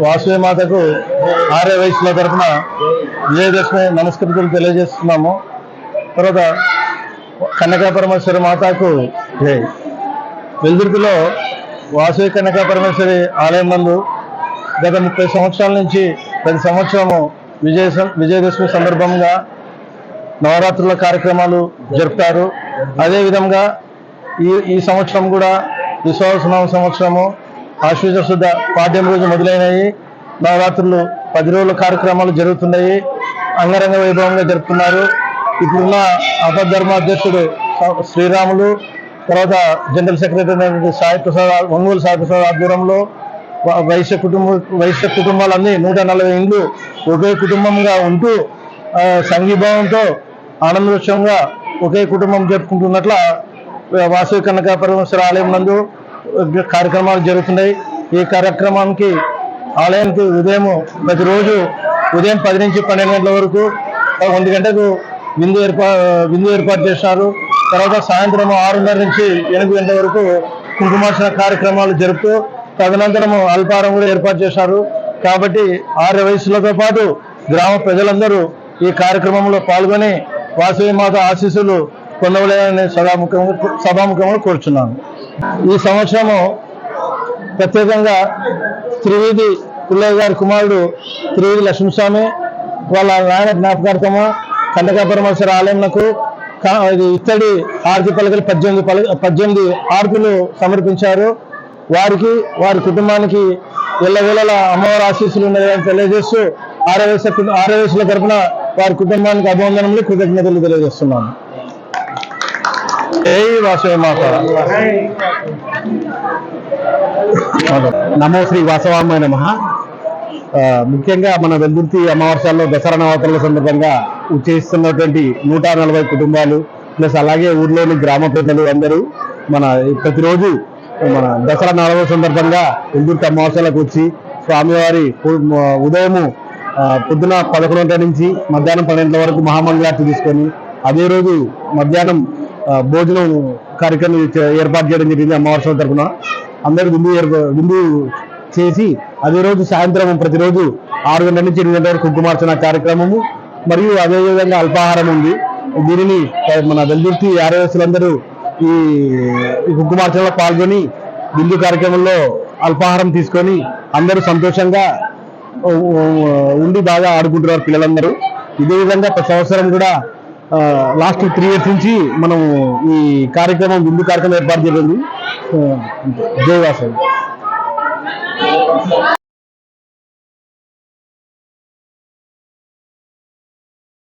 వాసవి మాతకు ఆర్య వయసుల తరఫున విజయదశమి నమస్కృతులు తెలియజేస్తున్నాము. తర్వాత కన్యకా పరమేశ్వరి మాతకు జై. వెల్దుర్తిలో వాసవి కన్యకా పరమేశ్వరి ఆలయం నందు గత ముప్పై సంవత్సరాల నుంచి ప్రతి సంవత్సరము విజయ సం- విజయదశమి సందర్భంగా నవరాత్రుల కార్యక్రమాలు జరుపుతారు. అదేవిధంగా ఈ ఈ సంవత్సరం కూడా విశ్వాసనామ సంవత్సరము ఆశ్వజ శుద్ధ పాడ్యం రోజు మొదలైనవి నవరాత్రులు పది రోజుల కార్యక్రమాలు జరుగుతున్నాయి. అంగరంగ వైభవంగా జరుపుతున్నారు. ఇప్పుడున్న అపధర్మ అధ్యక్షుడు శ్రీరాములు తర్వాత జనరల్ సెక్రటరీ అయినటువంటి సాయి ప్రసాద్ ఒంగోలు సాయి ప్రసాద్ ఆధ్వర్యంలో వ- వైశ్య కుటుంబ వైశ్య కుటుంబాలన్నీ నూట నలభై ఇండ్లు ఒకే కుటుంబంగా ఉంటూ సంఘీభావంతో ఆనందోత్సవంగా ఒకే కుటుంబం జరుపుకుంటున్నట్ల వాసవి కనక పరమేశ్వర ఆలయం నందు కార్యక్రమాలు జరుగుతున్నాయి. ఈ కార్యక్రమానికి ఆలయానికి ఉదయం ప్రతిరోజు ఉదయం పది నుంచి పన్నెండు గంటల వరకు వంద ఒంటి గంటకు విందు ఏర్పా విందు ఏర్పాటు చేశారు తర్వాత సాయంత్రం ఆరున్నర నుంచి ఎనిమిది గంటల వరకు కుంకుమార్చన కార్యక్రమాలు జరుపుతూ తదనంతరం అల్పారం కూడా ఏర్పాటు చేశారు. కాబట్టి ఆరు వయసులతో పాటు గ్రామ ప్రజలందరూ ఈ కార్యక్రమంలో పాల్గొని వాసవి మాత ఆశీస్సులు పొందవలేదని సభాముఖంగా సభాముఖంలో కోరుచున్నాను. ఈ సంవత్సరము ప్రత్యేకంగా త్రివేది పుల్లయ్య గారి కుమారుడు త్రివేది లక్ష్మీస్వామి వాళ్ళ నాయన జ్ఞాపకార్థము కండకా పరమేశ్వర ఆలయంకు ఇత్తడి ఆర్తి పలకలు పద్దెనిమిది పల పద్దెనిమిది ఆర్తులు సమర్పించారు. వారికి వారి కుటుంబానికి ఎల్లవేళల అమ్మవారి ఆశీస్సులు ఉన్నాయని తెలియజేస్తూ ఆర్యవేశ ఆర్యవేశుల తరఫున వారి కుటుంబానికి అభివందనములు కృతజ్ఞతలు తెలియజేస్తున్నాను. ఏ వాసవి మాత. నమో శ్రీ వాసవామ్మ నమ. ముఖ్యంగా మన వెల్దుర్తి అమావాస్యాల్లో దసరా నవరాత్రుల సందర్భంగా ఉచ్చేస్తున్నటువంటి నూట నలభై కుటుంబాలు ప్లస్ అలాగే ఊర్లోని గ్రామ ప్రజలు అందరూ మన ప్రతిరోజు మన దసరా నవరాత్రుల సందర్భంగా వెల్దుర్తి అమావాస్యాలకు వచ్చి స్వామివారి ఉదయము పొద్దున పదకొండు నుంచి మధ్యాహ్నం పన్నెండు వరకు మహామంగళార్తి తీసుకొని అదే రోజు మధ్యాహ్నం భోజనం కార్యక్రమం చే- ఏర్పాటు చేయడం జరిగింది అమావాస్య తరఫున అందరూ విందు విందు చేసి అదే రోజు సాయంత్రం ప్రతిరోజు ఆరు గంటల నుంచి ఎనిమిది గంటల వరకు కుంకుమార్చన కార్యక్రమము మరియు అదేవిధంగా అల్పాహారం ఉంది. దీనిని మన వెల్దుర్తి ఆర్యవస్తులందరూ ఈ ఈ కుంకుమార్చనలో పాల్గొని విందు కార్యక్రమంలో అల్పాహారం తీసుకొని అందరూ సంతోషంగా ఉండి బాగా ఆడుకుంటున్నారు పిల్లలందరూ. ఇదే విధంగా ప్రతి సంవత్సరం కూడా లాస్ట్ త్రీ ఇయర్స్ నుంచి మనం ఈ కార్యక్రమం విందు కార్యక్రమం ఏర్పాటు జరిగింది. జయవాసం